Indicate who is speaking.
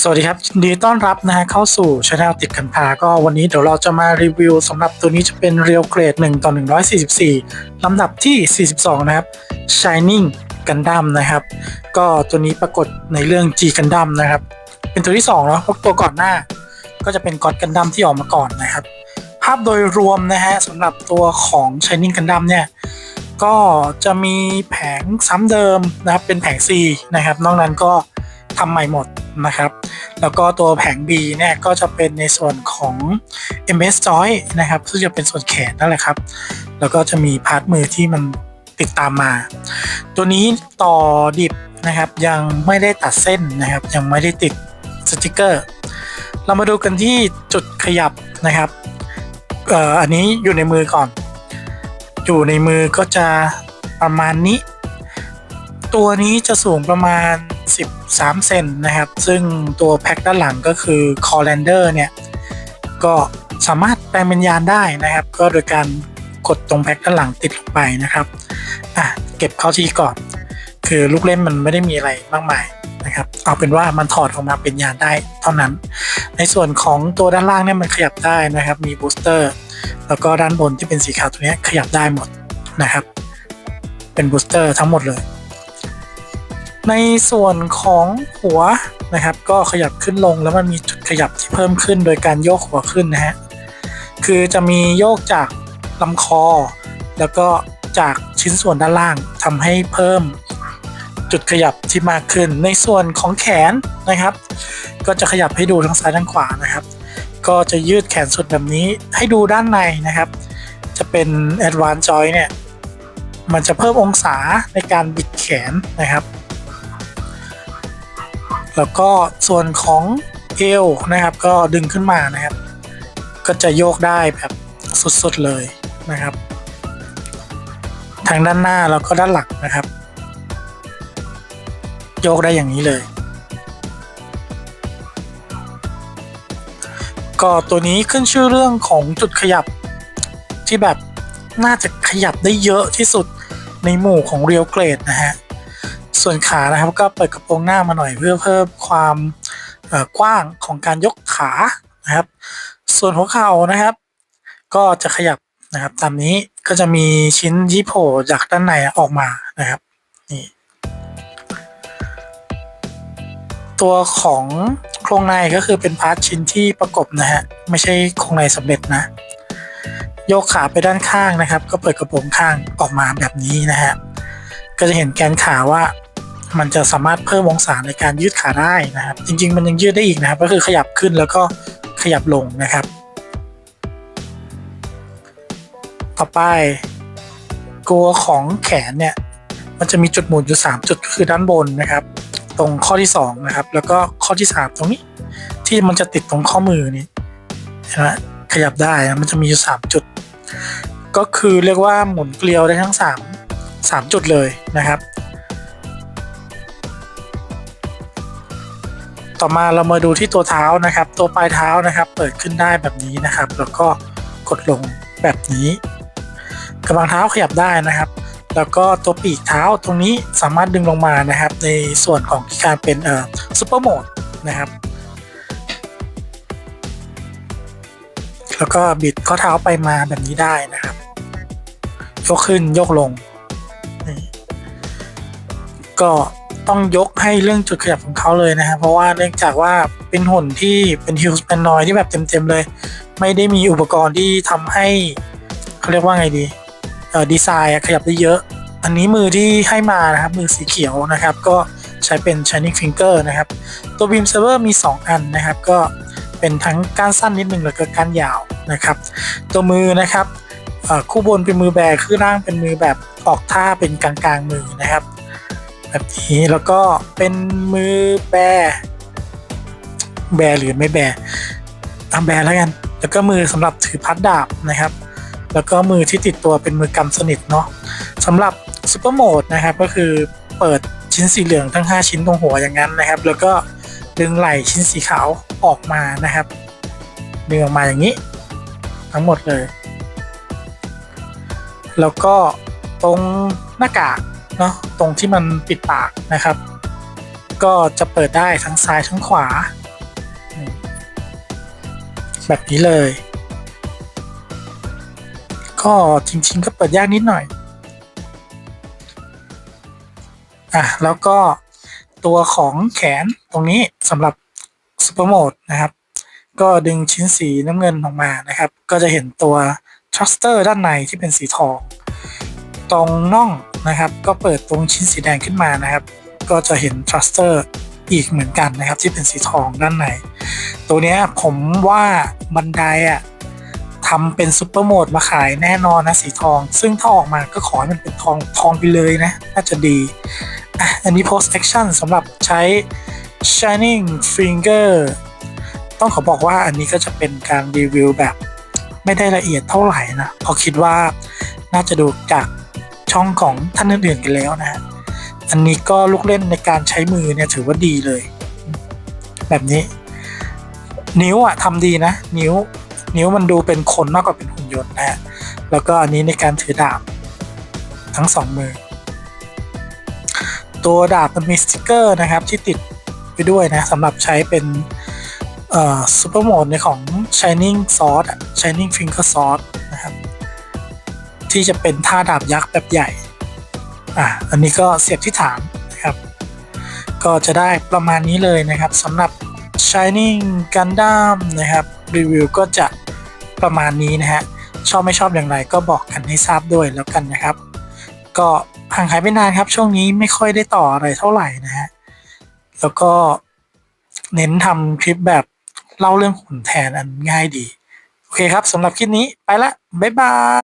Speaker 1: สวัสดีครับยินดีต้อนรับนะฮะเข้าสู่ช anel ติดกันพา ก็วันนี้เดี๋ยวเราจะมารีวิวสำหรับตัวนี้จะเป็นเรียวเกรด1ต่อ144 ลำดับที่ 42 นะครับ Shining Gundam นะครับ ก็ตัวนี้ปรากฏในเรื่อง G Gundam นะครับ เป็นตัวที่ 2 เนาะเพราะตัวก่อนหน้า ก็จะเป็น God Gundam ที่ออกมาก่อนนะครับ ภาพโดยรวมนะฮะสำหรับตัวของ Shining Gundam เนี่ยก็จะมีแผงซ้ำเดิมนะครับเป็นแผง C นะครับ นอกนั้นก็ทำใหม่หมด นะครับ แล้วก็ตัวแผง B เนี่ยก็จะเป็นในส่วนของ MS Joy นะครับ ซึ่งจะเป็นส่วนแขนนั่นแหละครับ แล้วก็จะมีพาร์ทมือที่มันติดตามมา ตัวนี้ต่อดิบนะครับ ยังไม่ได้ตัดเส้นนะครับ ยังไม่ได้ติดสติกเกอร์ เรามาดูกันที่จุดขยับนะครับเอ่ออันนี้อยู่ในมือก่อน อยู่ในมือก็จะประมาณนี้ ตัวนี้จะสูงประมาณ 13 เซนนะครับ ซึ่งตัวแพ็คด้านหลังก็คือ c o l l a n d e r เนี่ย ก็สามารถแปลงเป็นยานได้นะครับ ก็โดยการกดตรงแพ็คด้านหลังติดลงไปนะครับอะเก็บเข้าที่ก่อน คือลูกเล่นมันไม่ได้มีอะไรมากมายนะครับเอาเป็นว่ามันถอดออกมาเป็นยานได้เท่านั้น ในส่วนของตัวด้านล่างเนี่ยมันขยับได้นะครับ มีบูสเตอร์แล้วก็ด้านบนที่เป็นสีขาวตัวนี้ขยับได้หมดนะครับ เป็นบูสเตอร์ทั้งหมดเลย ในส่วนของหัวนะครับ ก็ขยับขึ้นลงแล้วมันมีจุดขยับที่เพิ่มขึ้นโดยการโยกหัวขึ้นนะฮะคือจะมีโยกจากลำคอ แล้วก็จากชิ้นส่วนด้านล่างทำให้เพิ่มจุดขยับที่มากขึ้น ในส่วนของแขนนะครับ ก็จะขยับให้ดูทั้งซ้ายทั้งขวานะครับ ก็จะยืดแขนสุดแบบนี้ให้ดูด้านในนะครับ จะเป็น Advanced Joy เนี่ยมันจะเพิ่มองศาในการบิดแขนนะครับ แล้วก็ส่วนของเอวนะครับ ก็ดึงขึ้นมานะครับ ก็จะโยกได้แบบสุดๆเลยนะครับ ทางด้านหน้าแล้วก็ด้านหลังนะครับ โยกได้อย่างนี้เลย ก็ตัวนี้ขึ้นชื่อเรื่องของจุดขยับที่แบบน่าจะขยับได้เยอะที่สุดในหมู่ของเรียวเกรดนะฮะ ส่วนขานะครับก็เปิดกระโปรงหน้ามาหน่อยเพื่อเพิ่มความกว้างของการยกขานะครับ ส่วนหัวเข่านะครับ ก็จะขยับนะครับ ตามนี้ก็จะมีชิ้นที่โผล่จากด้านในออกมานะครับนี่ตัวของโครงในก็คือเป็นพาร์ทชิ้นที่ประกบนะฮะไม่ใช่โครงในสำเร็จนะ โยกขาไปด้านข้างนะครับ ก็เปิดกระโปรงข้างออกมาแบบนี้นะฮะก็จะเห็นแกนขาว่า มันจะสามารถเพิ่มองศาในการยืดขาได้นะครับ จริง ๆ มันยังยืดได้อีกนะครับ ก็คือขยับขึ้นแล้วก็ขยับลงนะครับ ต่อไปตัวของแขนเนี่ยมันจะมีจุดหมุนอยู่ 3 จุดก็คือด้านบนนะครับ ตรงข้อที่2นะครับ แล้วก็ข้อที่ 3 ตรงนี้ ที่มันจะติดตรงข้อมือนี่เห็นไหมขยับได้นะมันจะมีอยู่ 3 จุด ก็คือเรียกว่าหมุนเกลียวได้ทั้ง 3 3 จุดเลยนะครับ ต่อมาเรามาดูที่ตัวเท้านะครับ ตัวปลายเท้านะครับ เปิดขึ้นได้แบบนี้นะครับ แล้วก็กดลงแบบนี้กำลังเท้าขยับได้นะครับ แล้วก็ตัวปีกเท้าตรงนี้สามารถดึงลงมานะครับ ในส่วนของการเป็นเอ่อซูเปอร์โหมดนะครับ แล้วก็บิดข้อเท้าไปมาแบบนี้ได้นะครับ ยกขึ้นยกลงนี่ก็ ต้องยกให้เรื่องจุดขยับของเขาเลยนะครับเพราะว่าเนื่องจากว่าเป็นหุ่นที่เป็นฮิลสแปนนอยที่แบบเต็มๆเลย ไม่ได้มีอุปกรณ์ที่ทำให้เขาเรียกว่าไงดีเอ่อดีไซน์ขยับได้เยอะ อันนี้มือที่ให้มานะครับมือสีเขียวนะครับ ก็ใช้เป็น Shining Finger นะครับ ตัว Beam Saber มี 2 อันนะครับ ก็เป็นทั้งก้านสั้นนิดนึงแล้วก็ก้านยาวนะครับ ตัวมือนะครับเอ่อคู่บนเป็นมือแบคือล่างเป็นมือแบบออกท่าเป็นกลางๆมือนะครับ แบบนี้แล้วก็เป็นมือแบแบหรือไม่แบทำแบแล้วกัน แล้วก็มือสำหรับถือพัดดาบนะครับ แล้วก็มือที่ติดตัวเป็นมือกำสนิทเนาะสำหรับซูเปอร์โหมดนะครับก็คือเปิดชิ้นสีเหลืองทั้ง 5 ชิ้นตรงหัวอย่างนั้นนะครับ แล้วก็ดึงไหล่ชิ้นสีขาวออกมานะครับดึงออกมาอย่างนี้ ทั้งหมดเลย แล้วก็ตรงหน้ากาก เนาะตรงที่มันปิดปากนะครับ ก็จะเปิดได้ทั้งซ้ายทั้งขวา แบบนี้เลย ก็จริงๆก็เปิดยากนิดหน่อยอะแล้วก็ตัวของแขนตรงนี้สำหรับซูเปอร์โหมดนะครับ ก็ดึงชิ้นสีน้ำเงินออกมานะครับ ก็จะเห็นตัวทรัสเตอร์ด้านในที่เป็นสีทอง ตรงน่อง นะครับ ก็เปิดตรงชิ้นสีแดงขึ้นมานะครับ ก็จะเห็นทรัสเตอร์อีกเหมือนกันนะครับ ที่เป็นสีทองด้านในตัวเนี้ยผมว่าบันไดอะทำเป็นซูเปอร์โหมดมาขายแน่นอนนะสีทอง ซึ่งถ้าออกมาก็ขอให้มันเป็นทองทองไปเลยนะ น่าจะดีอะอันนี้ post action สำหรับใช้ shining finger ต้องขอบอกว่าอันนี้ก็จะเป็นการรีวิวแบบไม่ได้ละเอียดเท่าไหร่นะเพราะคิดว่าน่าจะดูจาก ช่องของท่านอื่นๆกันแล้วนะฮะอันนี้ก็ลูกเล่นในการใช้มือเนี่ยถือว่าดีเลย แบบนี้ นิ้วอะทำดีนะ นิ้ว นิ้วมันดูเป็นคนมากกว่าเป็นหุ่นยนต์นะฮะแล้วก็อันนี้ในการถือดาบทั้งสองมือ ตัวดาบมันมีสติกเกอร์นะครับ ที่ติดไปด้วยนะสำหรับใช้เป็นเอ่อซูเปอร์โหมดในของ Shining Sword อะ Shining Finger Sword ที่จะเป็นท่าดาบยักษ์แบบใหญ่ อะอันนี้ก็เสียบที่ฐานนะครับ ก็จะได้ประมาณนี้เลยนะครับสำหรับ Shining Gundam นะครับรีวิวก็จะประมาณนี้นะฮะชอบไม่ชอบอย่างไรก็บอกกันให้ทราบด้วยแล้วกันนะครับ ก็ห่างหายไปนานครับช่วงนี้ไม่ค่อยได้ต่ออะไรเท่าไหร่นะฮะแล้วก็เน้นทำคลิปแบบเล่าเรื่องหุ่นแทนอันง่ายดี โอเคครับสำหรับคลิปนี้ไปละ บ๊ายบาย